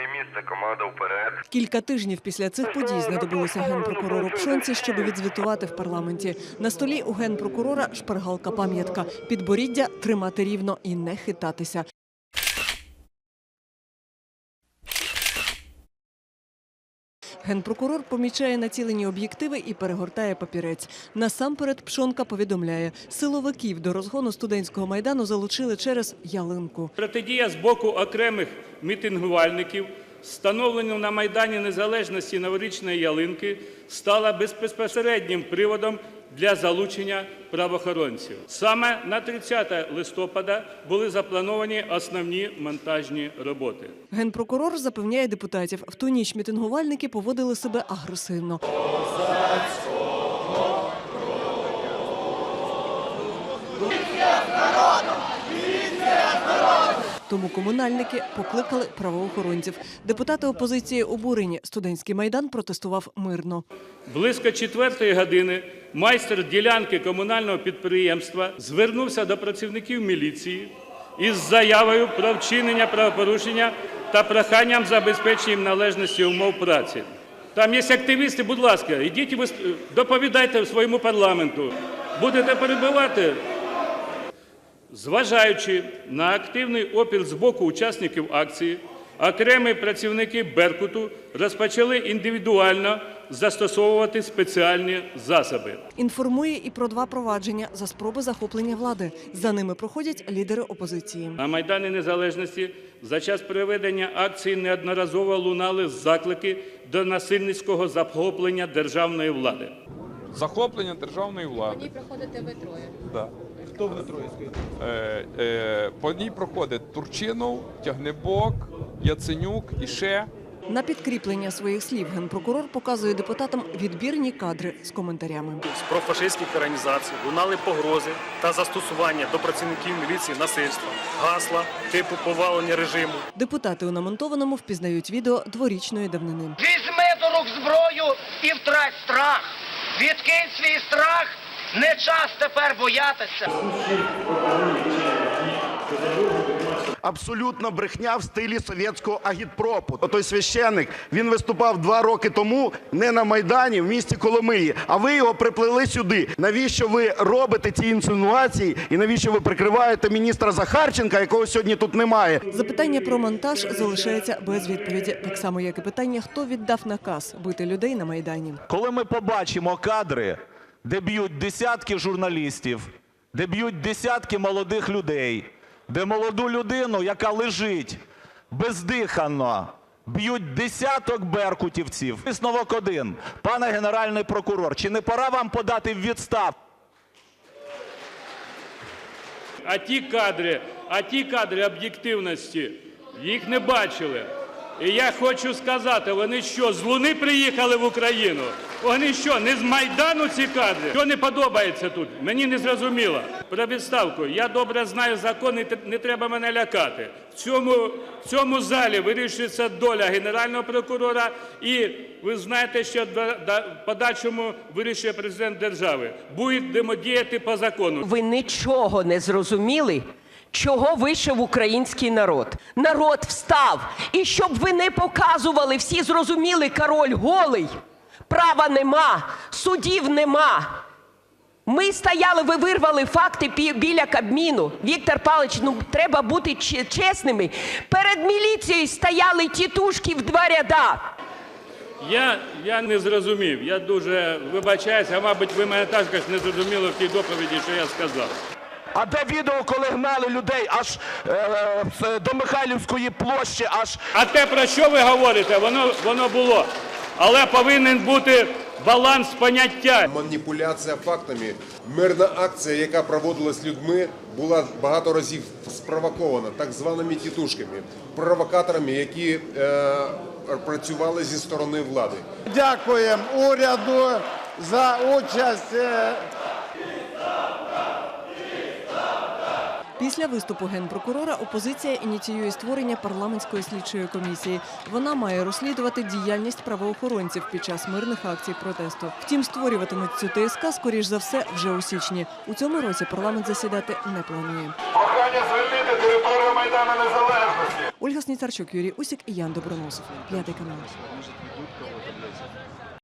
місце, команда вперед. Кілька тижнів після цих подій знадобилося генпрокурору Пшонці, щоб відзвітувати в парламенті. На столі у генпрокурора шпаргалка пам'ятка. Підборіддя тримати рівно і не хитатися. Генпрокурор помічає націлені об'єктиви і перегортає папірець. Насамперед Пшонка повідомляє, силовиків до розгону студентського майдану залучили через ялинку. Протидія з боку окремих мітингувальників встановлення на Майдані Незалежності новорічної ялинки стала безпосереднім приводом для залучення правоохоронців. Саме на 30 листопада були заплановані основні монтажні роботи. Генпрокурор запевняє депутатів, в ту ніч мітингувальники поводили себе агресивно. Тому комунальники покликали правоохоронців. Депутати опозиції обурені. Студентський майдан протестував мирно. Близько четвертої години майстер ділянки комунального підприємства звернувся до працівників міліції із заявою про вчинення правопорушення та проханням забезпечення їм належності умов праці. Там є активісти, будь ласка, ідіть і доповідайте своєму парламенту. Будете перебивати. Зважаючи на активний опір з боку учасників акції, окремі працівники Беркуту розпочали індивідуально застосовувати спеціальні засоби. Інформує і про два провадження за спроби захоплення влади. За ними проходять лідери опозиції. На Майдані Незалежності за час проведення акції неодноразово лунали заклики до насильницького захоплення державної влади. Захоплення державної влади. По ній проходите ви троє. Да. Ви троє Е, е, по ній проходить Турчинов, Тягнебок, Яценюк і ще. На підкріплення своїх слів генпрокурор показує депутатам відбірні кадри з коментарями. з профашистських організацій лунали погрози та застосування до працівників міліції насильства, гасла типу повалення режиму. Депутати у намонтованому впізнають відео дворічної давнини. Візьми до рук зброю і втрать страх. Відкинь свій страх, не час тепер боятися. абсолютно брехня в стилі совєтського агітпропу. Отой священник, він виступав два роки тому не на Майдані в місті Коломиї, а ви його приплели сюди. Навіщо ви робите ці інсинуації і навіщо ви прикриваєте міністра Захарченка, якого сьогодні тут немає? Запитання про монтаж залишається без відповіді, так само як і питання, хто віддав наказ бити людей на майдані. Коли ми побачимо кадри, де б'ють десятки журналістів, де б'ють десятки молодих людей, де молоду людину, яка лежить бездиханно, б'ють десяток беркутівців. Висновок один. Пане Генеральний прокурор, чи не пора вам подати відставку? А ті кадри, а ті кадри об'єктивності, їх не бачили. І я хочу сказати, вони що, з Луни приїхали в Україну? Вони що, не з Майдану ці кадри? Що не подобається тут? Мені не зрозуміло. Про відставку. Я добре знаю закон, і не треба мене лякати. В цьому, в цьому залі вирішується доля Генерального прокурора, і ви знаєте, що до, подальшому вирішує президент держави. Будемо діяти по закону. Ви нічого не зрозуміли, чого вийшов український народ. Народ встав. І щоб ви не показували, всі зрозуміли, король голий, права нема, судів нема. Ми стояли, ви вирвали факти біля Кабміну. Віктор Павлович, ну треба бути чесними. Перед міліцією стояли тітушки в два ряда. Я, я не зрозумів. Я дуже вибачаюся, а мабуть, ви мене також не зрозуміли в тій доповіді, що я сказав. А де відео, коли гнали людей аж е, до Михайлівської площі, аж А те, про що ви говорите, воно, воно було. Але повинен бути баланс поняття. Маніпуляція фактами. Мирна акція, яка проводилась людьми, була багато разів спровокована так званими тітушками, провокаторами, які е, працювали зі сторони влади. Дякуємо уряду за участь. Після виступу генпрокурора опозиція ініціює створення парламентської слідчої комісії. Вона має розслідувати діяльність правоохоронців під час мирних акцій протесту. Втім, створюватимуть цю ТСК, скоріш за все, вже у січні. У цьому році парламент засідати не планує. Прохання звільнити територію Майдану Незалежності. Ольга Сніцарчук, Юрій Усік і Ян Доброносов. П'ятий канал.